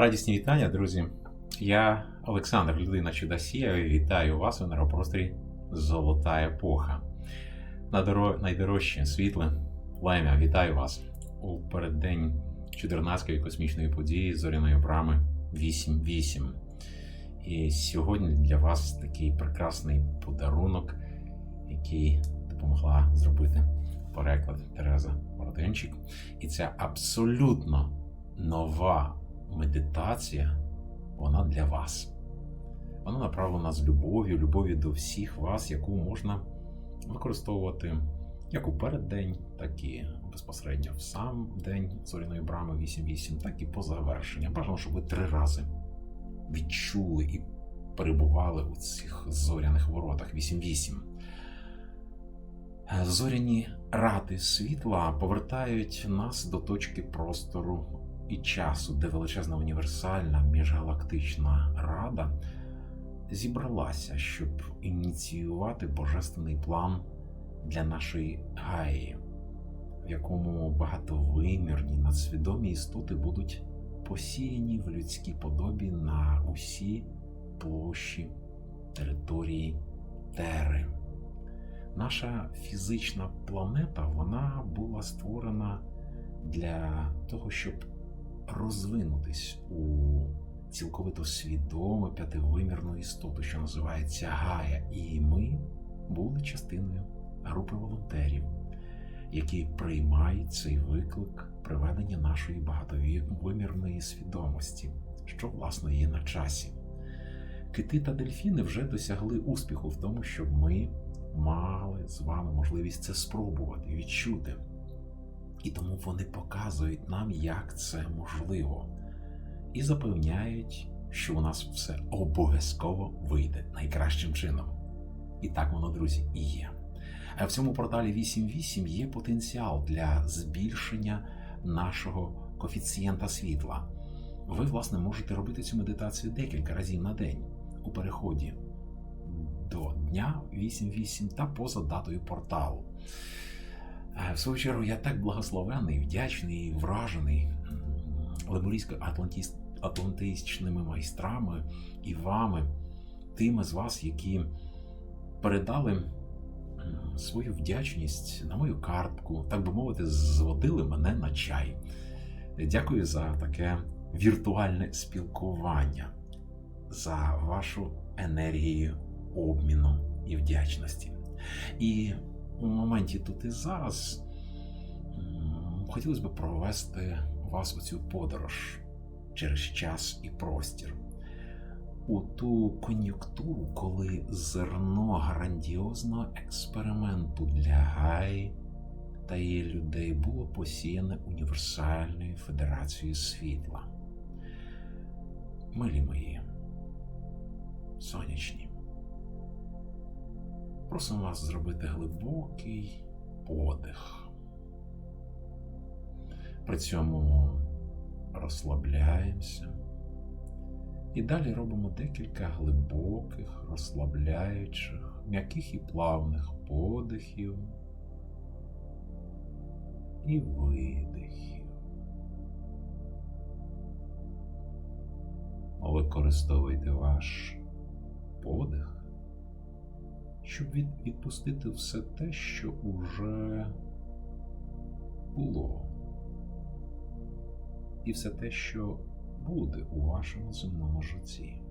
Радісні вітання, друзі. Я Олександр, людина Чудосія, і вітаю вас у нейропросторі Золота епоха. Найдорожче світле Лемя, вітаю вас у переддень 14-ї космічної події зоряної брами 8.8. І сьогодні для вас такий прекрасний подарунок, який допомогла зробити переклад Тереза Бороденчик. І це абсолютно нова медитація, вона для вас. Вона направлена з любов'ю, любов'ю до всіх вас, яку можна використовувати як у переддень, так і безпосередньо в сам день зоряної брами 8.8, так і по завершення. Бажано, щоб ви три рази відчули і перебували у цих зоряних воротах 8.8. Зоряні ради світла повертають нас до точки простору і часу, де величезна універсальна міжгалактична рада зібралася, щоб ініціювати божественний план для нашої Гаї, в якому багатовимірні надсвідомі істоти будуть посіяні в людській подобі на усі площі території Тери. Наша фізична планета вона була створена для того, щоб розвинутись у цілковито свідому п'ятивимірну істоту, що називається Гая. І ми були частиною групи волонтерів, які приймають цей виклик приведення нашої багатовимірної свідомості, що власне є на часі. Кити та дельфіни вже досягли успіху в тому, щоб ми мали з вами можливість це спробувати, відчути. І тому вони показують нам, як це можливо, і запевняють, що у нас все обов'язково вийде найкращим чином. І так воно, друзі, і є. А в цьому порталі 8.8 є потенціал для збільшення нашого коефіцієнта світла. Ви, власне, можете робити цю медитацію декілька разів на день у переході до дня 8.8 та поза датою порталу. В свою чергу, я так благословений, вдячний вражений лемурійсько-атлантичними майстрами і вами, тими з вас, які передали свою вдячність на мою картку, так би мовити, зводили мене на чай. Дякую за таке віртуальне спілкування, за вашу енергію обміну і вдячності. І моменті тут і зараз хотілося б провести вас у цю подорож через час і простір, у ту кон'юнктуру, коли зерно грандіозного експерименту для Гай та її людей було посіяне універсальною федерацією світла. Милі мої, сонячні. Просимо вас зробити глибокий подих. При цьому розслабляємося. І далі робимо декілька глибоких, розслабляючих, м'яких і плавних подихів і видихів. Використовуйте ваш подих щоб відпустити все те, що уже було, і все те, що буде у вашому земному житті.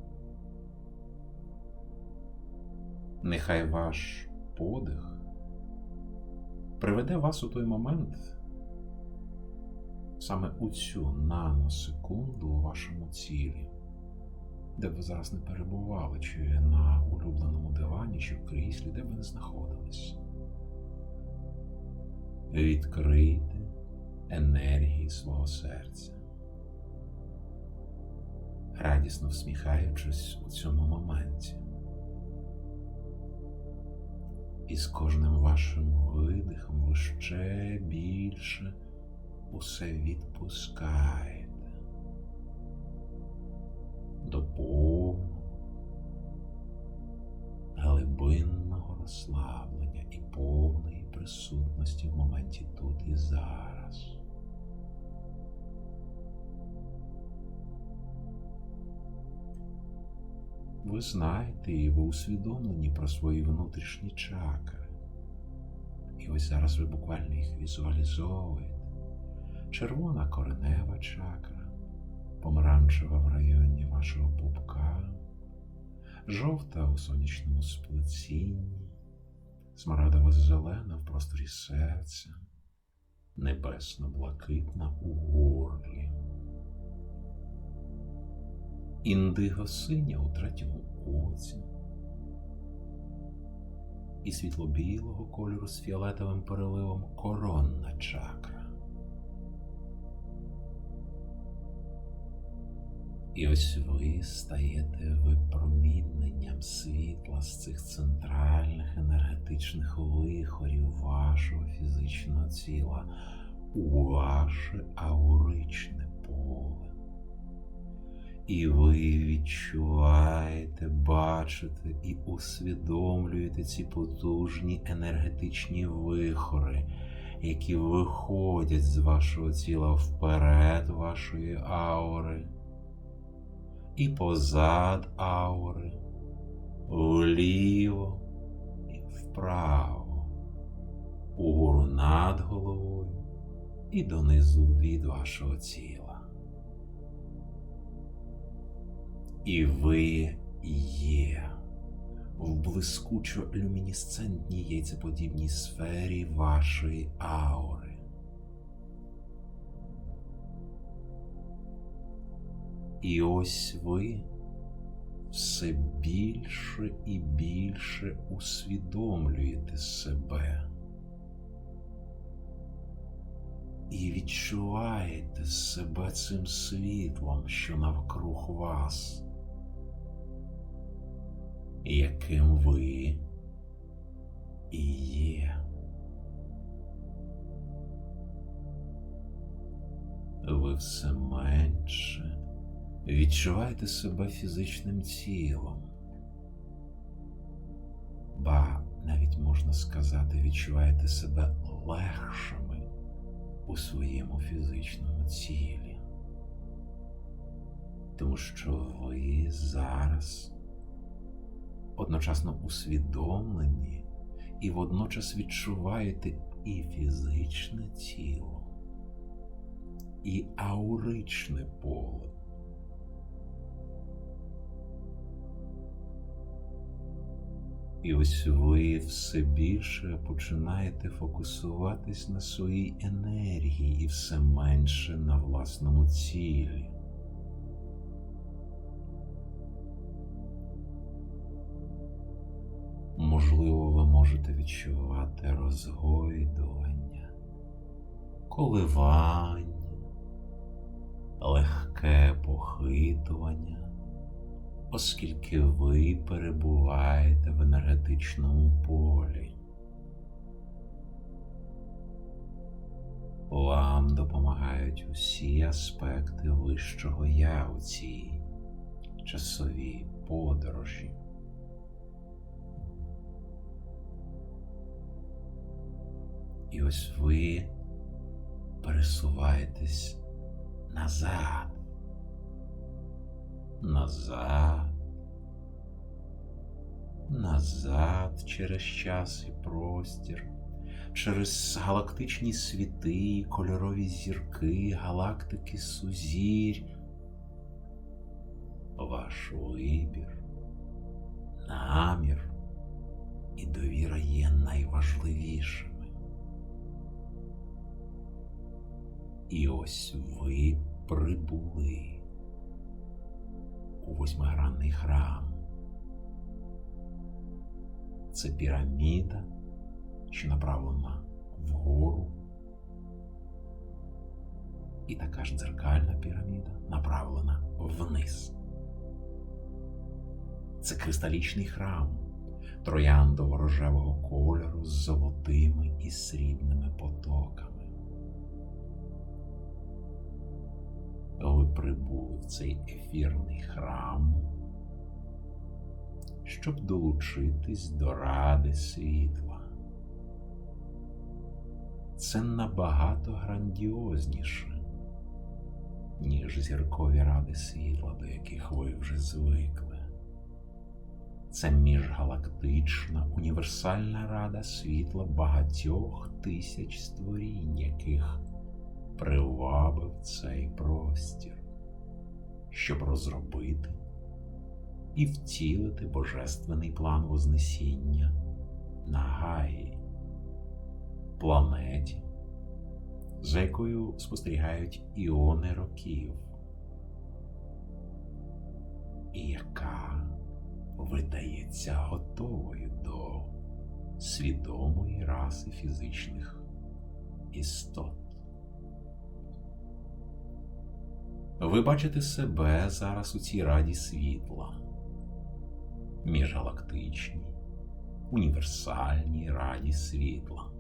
Нехай ваш подих приведе вас у той момент, саме у цю наносекунду у вашому цілі де б ви зараз не перебували, чи на улюбленому дивані, чи в кріслі, де б ви не знаходились. Відкрийте енергії свого серця, радісно всміхаючись у цьому моменті. І з кожним вашим видихом ви ще більше усе відпускаєте до глибинного розслаблення і повної присутності в моменті тут і зараз. ви знаєте і ви усвідомлені про свої внутрішні чакри. І ось зараз ви буквально їх візуалізовуєте. Червона коренева чакра, помаранчева в районі вашого пупка, жовта у сонячному сплетінні, смарадово зелена в просторі серця, небесно-блакитна у горлі, індиго синя у третьому оці і світло-білого кольору з фіолетовим переливом коронна чакра. І ось ви стаєте випроміненням світла з цих центральних енергетичних вихорів вашого фізичного тіла у ваше ауричне поле. І ви відчуваєте, бачите і усвідомлюєте ці потужні енергетичні вихори, які виходять з вашого тіла вперед вашої аури і позад аури, вліво і вправо, угору над головою і донизу від вашого тіла. І ви є в блискучо люмінесцентній яйцеподібній сфері вашої аури. І ось ви все більше і більше усвідомлюєте себе і відчуваєте себе цим світлом, що навкруг вас, яким ви і є. Ви все менше відчуваєте себе фізичним тілом, ба навіть можна сказати, відчуваєте себе легшими у своєму фізичному тілі, тому що ви зараз одночасно усвідомлені і водночас відчуваєте і фізичне тіло, і ауричне поле. І ось ви все більше починаєте фокусуватись на своїй енергії і все менше на власному цілі. Можливо, ви можете відчувати розгойдування, коливання, легке похитування оскільки ви перебуваєте в енергетичному полі. Вам допомагають усі аспекти вищого я у цій часовій подорожі. І ось ви пересуваєтесь назад назад, назад через час і простір, через галактичні світи, кольорові зірки, галактики сузірь. Ваш вибір, намір і довіра є найважливішими. І ось ви прибули у восьмигранний храм. Це піраміда, що направлена вгору, і така ж дзеркальна піраміда направлена вниз. Це кристалічний храм трояндово-рожевого кольору з золотими і срібними потоками. Прибули в цей ефірний храм, щоб долучитись до ради світла. Це набагато грандіозніше, ніж зіркові ради світла, до яких ви вже звикли. Це міжгалактична універсальна рада світла багатьох тисяч створінь, яких привабив цей простір, щоб розробити і втілити божественний план Вознесіння на Гаї, планеті, за якою спостерігають іони років, і яка видається готовою до свідомої раси фізичних істот. Ви бачите себе зараз у цій раді світла, міжгалактичній, універсальній раді світла,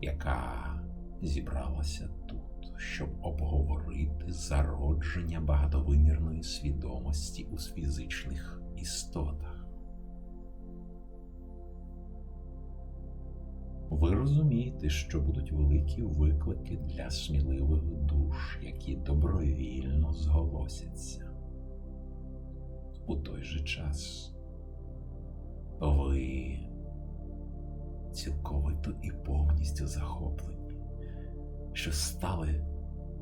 яка зібралася тут, щоб обговорити зародження багатовимірної свідомості у фізичних істотах. Ви розумієте, що будуть великі виклики для сміливих душ, які добровільно зголосяться. У той же час ви цілковито і повністю захоплені, що стали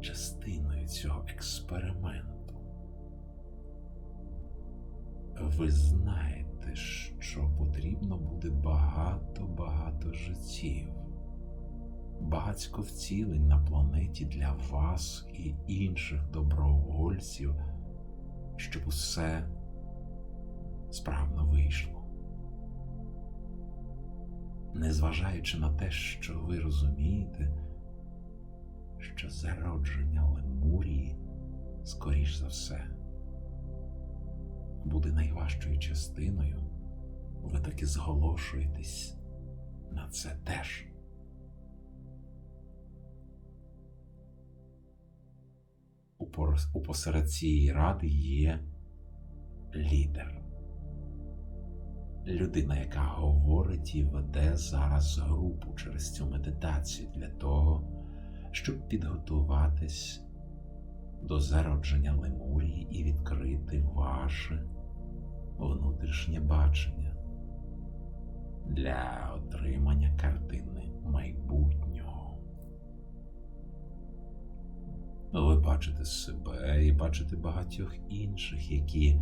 частиною цього експерименту. Ви знаєте, що потрібно буде багато-багато життів, багацько вцілень на планеті для вас і інших добровольців, щоб усе справно вийшло. Незважаючи на те, що ви розумієте, що зародження Лемурії, скоріш за все, буде найважчою частиною, ви таки зголошуєтесь на це теж. У посеред цієї ради є лідер. Людина, яка говорить і веде зараз групу через цю медитацію для того, щоб підготуватись до зародження Лемурії і відкрити ваше внутрішнє бачення для отримання картини майбутнього. Ви бачите себе і бачите багатьох інших, які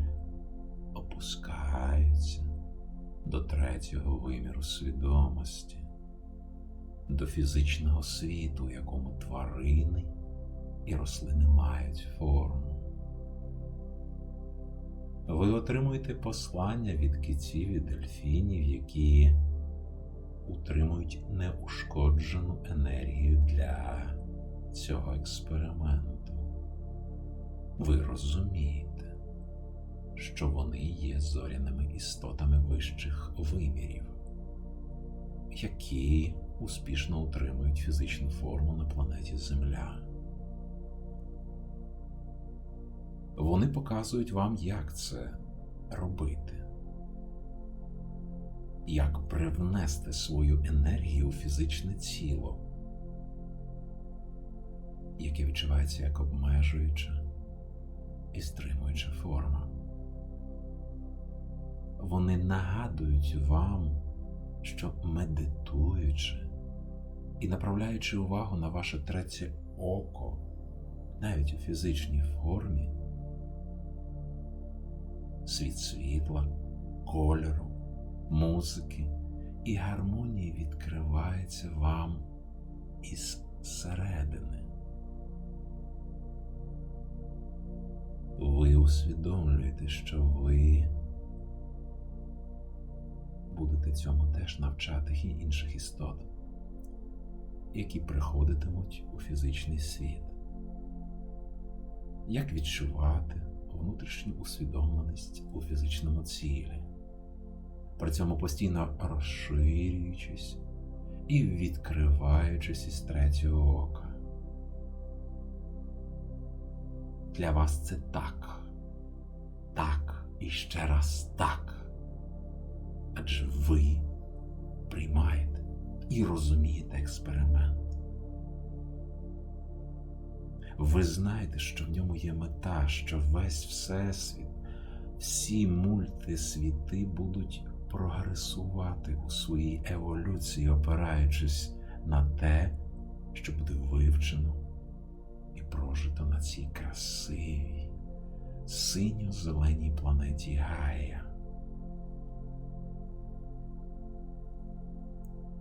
опускаються до третього виміру свідомості, до фізичного світу, в якому тварини і рослини мають форму. Ви отримуєте послання від китів і дельфінів, які утримують неушкоджену енергію для цього експерименту. Ви розумієте, що вони є зоряними істотами вищих вимірів, які успішно утримують фізичну форму на планеті Земля. Вони показують вам, як це робити, як привнести свою енергію у фізичне тіло, яке відчувається як обмежуюча і стримуюча форма. Вони нагадують вам, що медитуючи і направляючи увагу на ваше третє око, навіть у фізичній формі, світ світла, кольору, музики і гармонії відкривається вам із середини. Ви усвідомлюєте, що ви будете цьому теж навчати інших істот, які приходитимуть у фізичний світ. Як відчувати внутрішню усвідомленість у фізичному цілі, при цьому постійно розширюючись і відкриваючись із третього ока. Для вас це так, так і ще раз так. Адже ви приймаєте і розумієте експеримент. Ви знаєте, що в ньому є мета, що весь Всесвіт всі мультисвіти будуть прогресувати у своїй еволюції, опираючись на те, що буде вивчено і прожито на цій красивій, синьо-зеленій планеті Гая.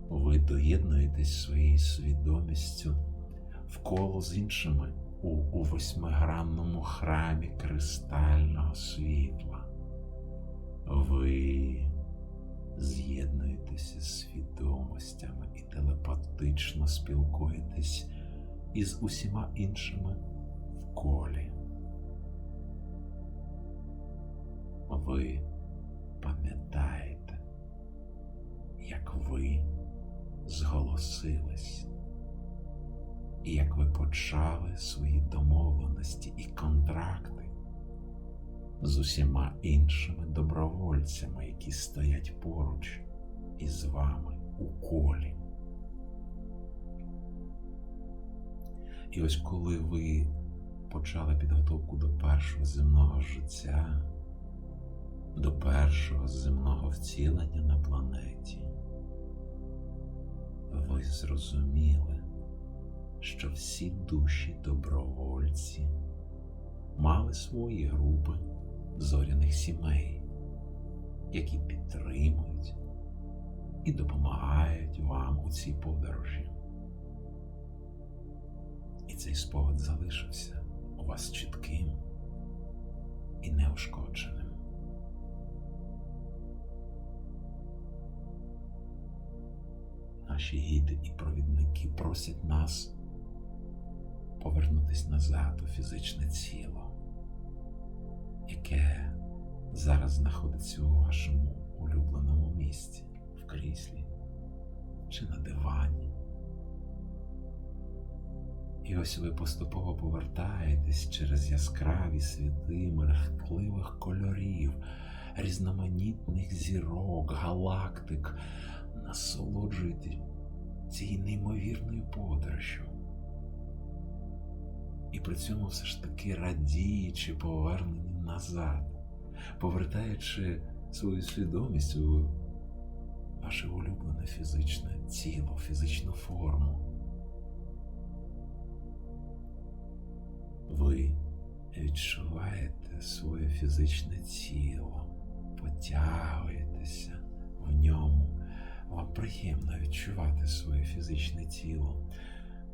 Ви доєднуєтесь своєю свідомістю в коло з іншими у, у восьмигранному храмі кристального світла. Ви з'єднуєтеся з свідомостями і телепатично спілкуєтесь із усіма іншими в колі. Ви пам'ятаєте, як ви зголосились, і як ви почали свої домовленості і контракти з усіма іншими добровольцями, які стоять поруч із вами у колі. І ось коли ви почали підготовку до першого земного життя, до першого земного вцілення на планеті, ви зрозуміли, що всі душі добровольці мали свої групи зоряних сімей, які підтримують і допомагають вам у цій подорожі. І цей спогад залишився у вас чітким і неушкодженим. Наші гіди і провідники просять нас повернутися назад у фізичне тіло, яке зараз знаходиться у вашому улюбленому місці, в кріслі чи на дивані. І ось ви поступово повертаєтесь через яскраві світи мерехтливих кольорів, різноманітних зірок, галактик, насолоджуєтесь цією неймовірною подорожю. І при цьому все ж таки радіючи поверненню назад, повертаючи свою свідомість у ваше улюблене фізичне тіло, фізичну форму. Ви відчуваєте своє фізичне тіло, потягуєтеся в ньому. Вам приємно відчувати своє фізичне тіло.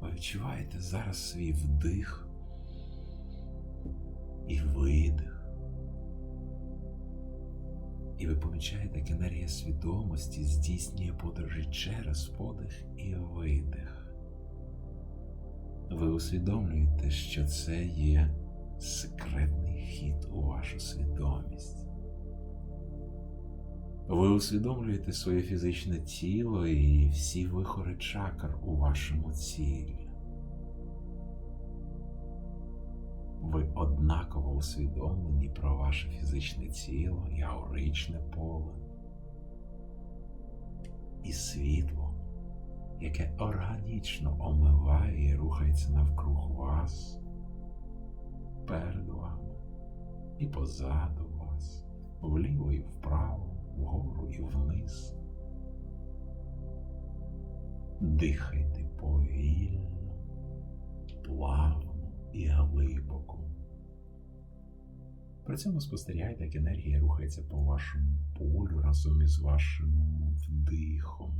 Ви відчуваєте зараз свій вдих і видих. І ви помічаєте, як свідомості здійснює подорожі через подих і видих. Ви усвідомлюєте, що це є секретний хід у вашу свідомість. Ви усвідомлюєте своє фізичне тіло і всі вихори чакр у вашому тілі. Усвідомлені про ваше фізичне тіло і ауричне поле, і світло, яке органічно омиває і рухається навкруг вас, перед вами і позаду вас, вліво і вправо вгору і вниз. Дихайте повільно, плавно і глибоко. При цьому спостерігайте, як енергія рухається по вашому полю разом із вашим вдихом,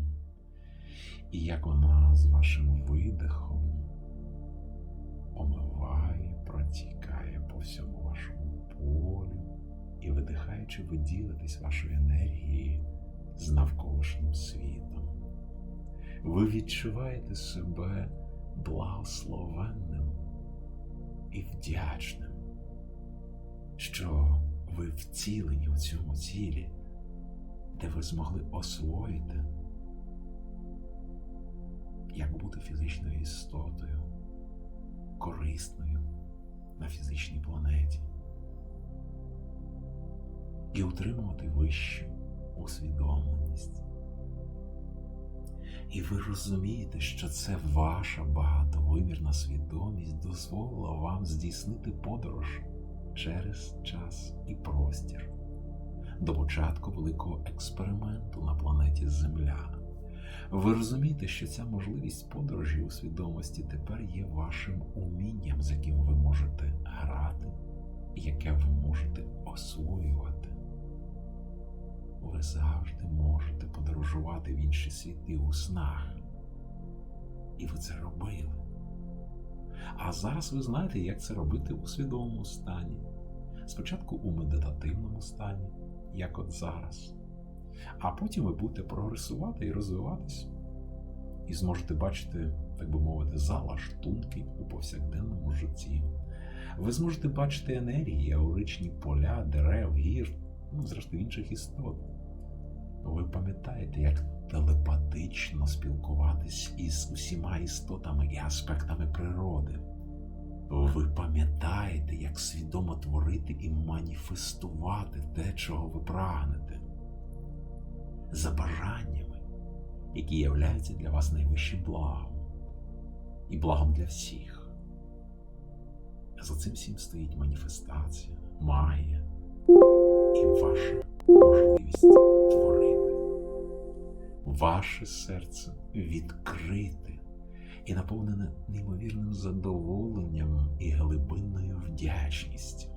і як вона з вашим видихом омиває, протікає по всьому вашому полю. І видихаючи, ви ділитесь вашою енергією з навколишнім світом. Ви відчуваєте себе благословенним і вдячним, що ви вцілені у цьому тілі, де ви змогли освоїти, як бути фізичною істотою, корисною на фізичній планеті і утримувати вищу усвідомленість. І ви розумієте, що це ваша багатовимірна свідомість дозволила вам здійснити подорож через час і простір до початку великого експерименту на планеті Земля. Ви розумієте, що ця можливість подорожі у свідомості тепер є вашим умінням, з яким ви можете грати, яке ви можете освоювати. Ви завжди можете подорожувати в інші світи у снах. І ви це робили. А зараз ви знаєте, як це робити у свідомому стані. Спочатку у медитативному стані, як от зараз. А потім ви будете прогресувати і розвиватись. І зможете бачити, так би мовити, залаштунки у повсякденному житті. Ви зможете бачити енергії, ауричні поля, дерев, гір, ну, зрештою інших істот. Ви пам'ятаєте, як телепатично спілкуватись із усіма істотами і аспектами природи. Ви пам'ятаєте, як свідомо творити і маніфестувати те, чого ви прагнете, за бажаннями, які являються для вас найвищим благом і благом для всіх. За цим всім стоїть маніфестація, магія і ваша можливість творити. Ваше серце відкрите і наповнене неймовірним задоволенням і глибинною вдячністю.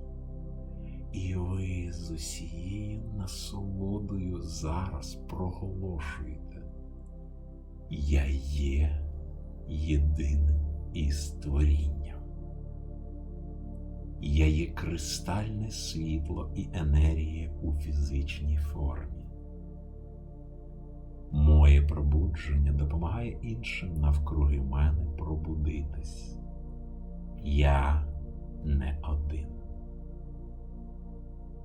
І ви з усією насолодою зараз проголошуєте. Я є єдиним із творінням. Я є кристальне світло і енергія у фізичній формі. Моє пробудження допомагає іншим навкруги мене пробудитись. Я не один.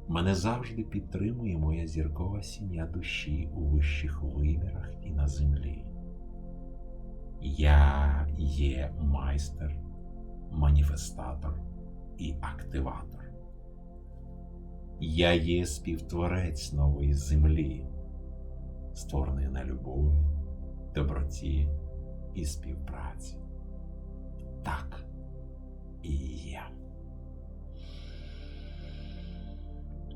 Мене завжди підтримує моя зіркова сім'я душі у вищих вимірах і на землі. Я є майстер, маніфестатор і активатор. Я є співтворець нової землі, створеної на любові, доброті і співпраці. Так і є.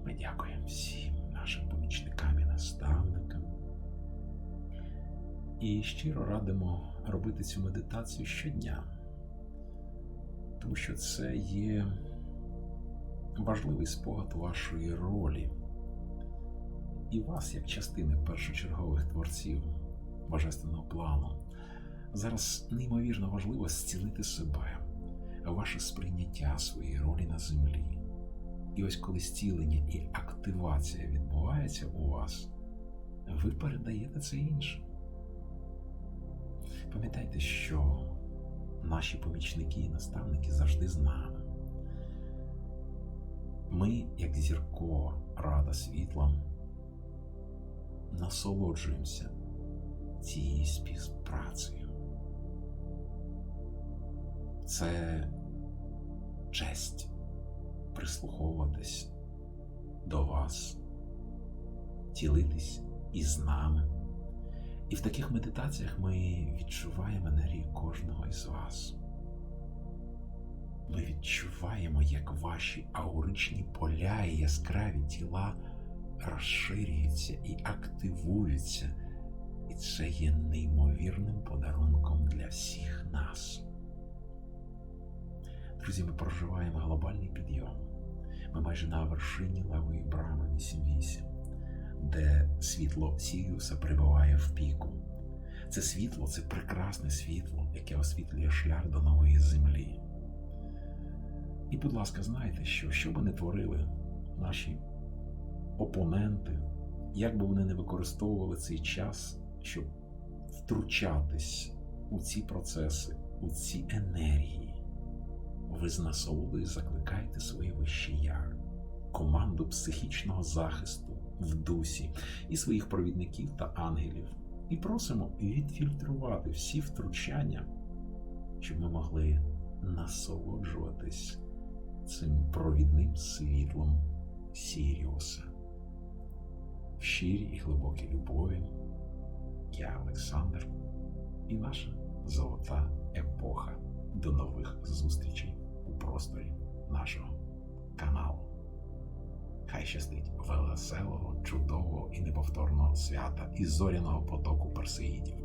Ми дякуємо всім нашим помічникам і наставникам. І щиро радимо робити цю медитацію щодня, тому що це є важливий спогад вашої ролі і вас, як частини першочергових творців божественного плану. Зараз неймовірно важливо зцілити себе, ваше сприйняття своєї ролі на землі. І ось коли зцілення і активація відбувається у вас, ви передаєте це іншим. Пам'ятайте, що наші помічники і наставники завжди з нами. Ми, як зіркова рада світла, насолоджуємося цією співпрацею. Це честь прислуховуватись до вас, ділитись із нами. І в таких медитаціях ми відчуваємо енергію кожного із вас. Ми відчуваємо, як ваші ауричні поля і яскраві тіла розширюються і активуються, і це є неймовірним подарунком для всіх нас. Друзі, ми проживаємо глобальний підйом. Ми майже на вершині левої брами 8.8, де світло Сіріуса перебуває в піку. Це світло це прекрасне світло, яке освітлює шлях до нової землі. І, будь ласка, знайте, що що би не творили наші опоненти, як би вони не використовували цей час, щоб втручатись у ці процеси, у ці енергії, ви з насолодою закликаєте своє вище я, команду психічного захисту в дусі і своїх провідників та ангелів, і просимо відфільтрувати всі втручання, щоб ми могли насолоджуватись цим провідним світлом Сіріуса. В щирій і глибокі любові я Олександр і наша золота епоха. До нових зустрічей у просторі нашого каналу. Хай щастить веселого, чудового і неповторного свята із зоряного потоку персеїдів.